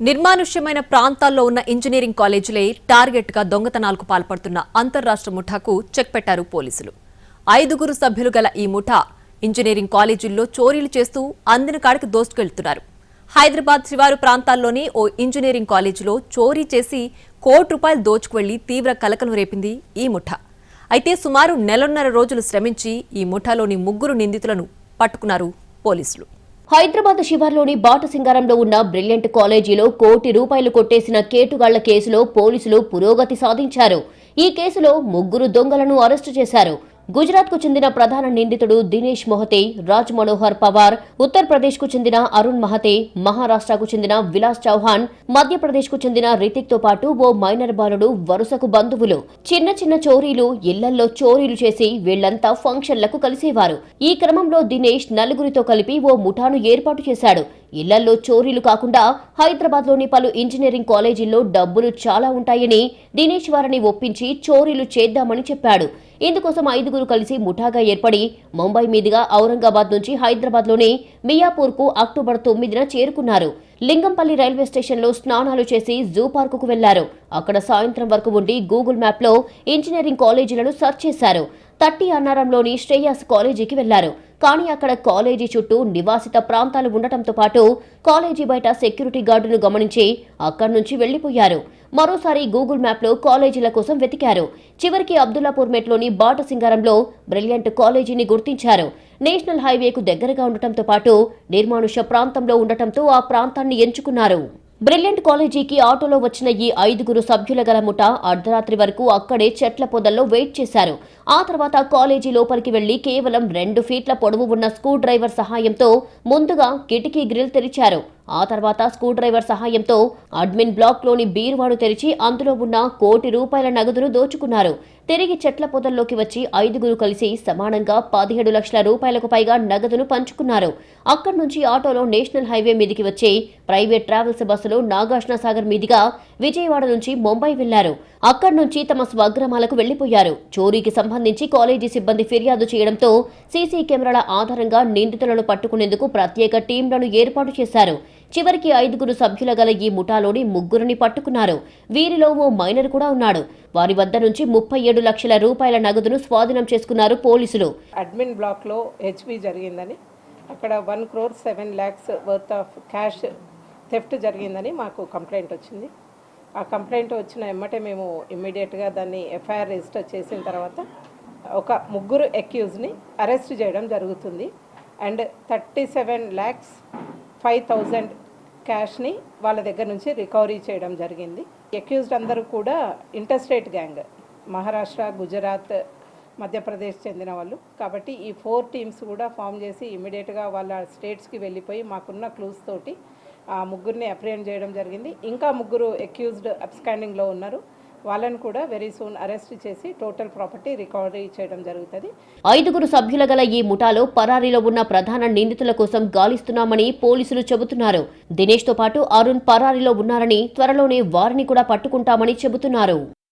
నిర్మానుష్యమైన ప్రాంతాల్లో ఉన్న ఇంజనీరింగ్ కాలేజీలే టార్గెట్గా దొంగతనాలకు పాల్పడుతున్న అంతర్రాష్ట్ర ముఠాకు చెక్ పెట్టారు పోలీసులు. ఐదుగురు సభ్యులు గల ఈ ముఠా ఇంజనీరింగ్ కాలేజీల్లో చోరీలు చేస్తూ అందిన కాడికి దోసుకెళ్తున్నారు. హైదరాబాద్ శివారు ప్రాంతాల్లోని ఓ ఇంజనీరింగ్ కాలేజీలో చోరీ చేసి కోటి రూపాయలు దోచుకువెళ్ళి తీవ్ర కలకలం రేపింది ఈ ముఠా. అయితే సుమారు నెలన్నర రోజులు శ్రమించి ఈ ముఠాలోని ముగ్గురు నిందితులను పట్టుకున్నారు పోలీసులు. హైదరాబాద్ శివార్లోని బాటసింగారంలో ఉన్న బ్రిలియంట్ కాలేజీలో కోటి రూపాయలు కొట్టేసిన కేటుగాళ్ళ కేసులో పోలీసులు పురోగతి సాధించారు. ఈ కేసులో ముగ్గురు దొంగలను అరెస్టు చేశారు. గుజరాత్కు చెందిన ప్రధాన నిందితుడు దినేష్ మొహతే రాజ్ మనోహర్ పవార్ ఉత్తరప్రదేశ్కు చెందిన అరుణ్ మహతే మహారాష్ట్రకు చెందిన విలాస్ చౌహాన్ మధ్యప్రదేశ్కు చెందిన రితిక్తో పాటు ఓ మైనర్ బాలుడు వరుసకు బంధువులు. చిన్న చిన్న చోరీలు ఇళ్ళల్లో చోరీలు చేసి వీళ్ళంతా ఫంక్షన్లకు కలిసేవారు. ఈ క్రమంలో దినేష్ నలుగురితో కలిపి ఓ ముఠాను ఏర్పాటు చేశాడు. ఇళ్ళల్లో చోరీలు కాకుండా హైదరాబాద్లోని పలు ఇంజనీరింగ్ కాలేజీల్లో డబ్బులు చాలా ఉంటాయని దినేష్ వారిని ఒప్పించి చోరీలు చేద్దామని చెప్పాడు. ఇందుకోసం ఐదుగురు కలిసి ముఠాగా ఏర్పడి ముంబై మీదుగా ఔరంగాబాద్ నుంచి హైదరాబాద్లోని మియాపూర్కు మియాపూర్కు అక్టోబర్ తొమ్మిదిన చేరుకున్నారు. లింగంపల్లి రైల్వే స్టేషన్లో స్నానాలు చేసి జూ పార్కుకు వెళ్ళారు. అక్కడ సాయంత్రం వరకు ఉండి గూగుల్ మ్యాప్లో ఇంజనీరింగ్ కాలేజీలను సెర్చ్ చేశారు. తట్టి అన్నారంలోని శ్రేయాస్ కాలేజీకి వెళ్ళారు. కానీ అక్కడ కాలేజీ చుట్టూ నివాసిత ప్రాంతాలు ఉండటంతో పాటు కాలేజీ బయట సెక్యూరిటీ గార్డును గమనించి అక్కడి నుంచి వెళ్ళిపోయారు మరోసారి గూగుల్ మ్యాప్లో కాలేజీల కోసం వెతికారు. చివరికి అబ్దుల్లాపూర్ మెట్లోని బాటసింగారంలో బ్రిలియంట్ కాలేజీని గుర్తించారు. నేషనల్ హైవేకు దగ్గరగా ఉండటంతో పాటు నిర్మానుష్య ప్రాంతంలో ఉండటంతో ఆ ప్రాంతాన్ని ఎంచుకున్నారు. బ్రిలియంట్ కాలేజీకి ఆటోలో వచ్చిన ఈ ఐదుగురు సభ్యుల గల ముఠ అర్ధరాత్రి వరకు అక్కడే చెట్ల పొదల్లో వెయిట్ చేశారు. ఆ తర్వాత కాలేజీ లోపలికి వెళ్ళి కేవలం రెండు ఫీట్ల పొడవు ఉన్న స్క్రూ డ్రైవర్ సహాయంతో ముందుగా కిటికీ గ్రిల్ తెరిచారు. ఆ తర్వాత స్క్రూ డ్రైవర్ సహాయంతో అడ్మిన్ బ్లాక్లోని బీరువాడు తెరిచి అందులో ఉన్న కోటి రూపాయల నగదును దోచుకున్నారు. తిరిగి చెట్ల పొదల్లోకి వచ్చి ఐదుగురు కలిసి సమానంగా పదిహేడు లక్షల రూపాయలకు పైగా నగదును పంచుకున్నారు. అక్కడి నుంచి ఆటోలో నేషనల్ హైవే మీదికి వచ్చి ప్రైవేట్ ట్రావెల్స్ బస్సులో నాగార్జున సాగర్ మీదుగా విజయవాడ నుంచి ముంబై వెళ్ళారు. అక్కడి నుంచి తమ స్వగ్రామాలకు వెళ్ళిపోయారు చోరీకి సంబంధించి కాలేజీ సిబ్బంది ఫిర్యాదు చేయడంతో సీసీ కెమెరాల ఆధారంగా నిందితులను పట్టుకునేందుకు ప్రత్యేక టీంలను ఏర్పాటు చేశారు. చివరికి ఐదుగురు సభ్యుల గల ఈ ముఠాలోని ముగ్గురిని పట్టుకున్నారు. వీరిలో ఓ మైనర్ కూడా ఉన్నాడు. వారి వద్ద నుంచి ముప్పై ఏడు లక్షల రూపాయల నగదును స్వాధీనం చేసుకున్నారు పోలీసులు. అడ్మిన్ బ్లాక్లో హెచ్పి జరిగిందని అక్కడ one crore seven lakhs worth of cash theft జరిగిందని మాకు కంప్లైంట్ వచ్చింది. ఆ కంప్లైంట్ వచ్చిన ఎమ్మటే మేము ఇమ్మీడియట్గా దాన్ని ఎఫ్ఐఆర్ రిజిస్టర్ చేసిన తర్వాత ఒక ముగ్గురు అక్యూజ్ని అరెస్ట్ చేయడం జరుగుతుంది. And thirty seven lakhs five thousand క్యాష్ని వాళ్ళ దగ్గర నుంచి రికవరీ చేయడం జరిగింది. అక్యూజ్డ్ అందరూ కూడా ఇంటర్స్టేట్ గ్యాంగ్ మహారాష్ట్ర గుజరాత్ మధ్యప్రదేశ్ చెందిన వాళ్ళు. కాబట్టి ఈ ఫోర్ టీమ్స్ కూడా ఫామ్ చేసి ఇమీడియట్గా వాళ్ళ స్టేట్స్కి వెళ్ళిపోయి మాకున్న క్లూస్ తోటి ఆ ముగ్గురిని అప్రిహెండ్ చేయడం జరిగింది. ఇంకా ముగ్గురు అక్యూజ్డ్ అబ్స్కాండింగ్లో ఉన్నారు. వాళ్ళని కూడా వెరీ సూన్ అరెస్ట్ చేసి టోటల్ ప్రాపర్టీ రికవరీ చేయడం జరుగుతుంది. ఐదుగురు సభ్యుల గల ఈ ముఠాలో పరారీలో ఉన్న ప్రధాన నిందితుల కోసం గాలిస్తున్నామని పోలీసులు చెబుతున్నారు. దినేష్తో పాటు అరుణ్ పరారీలో ఉన్నారని త్వరలోనే వారిని కూడా పట్టుకుంటామని చెబుతున్నారు.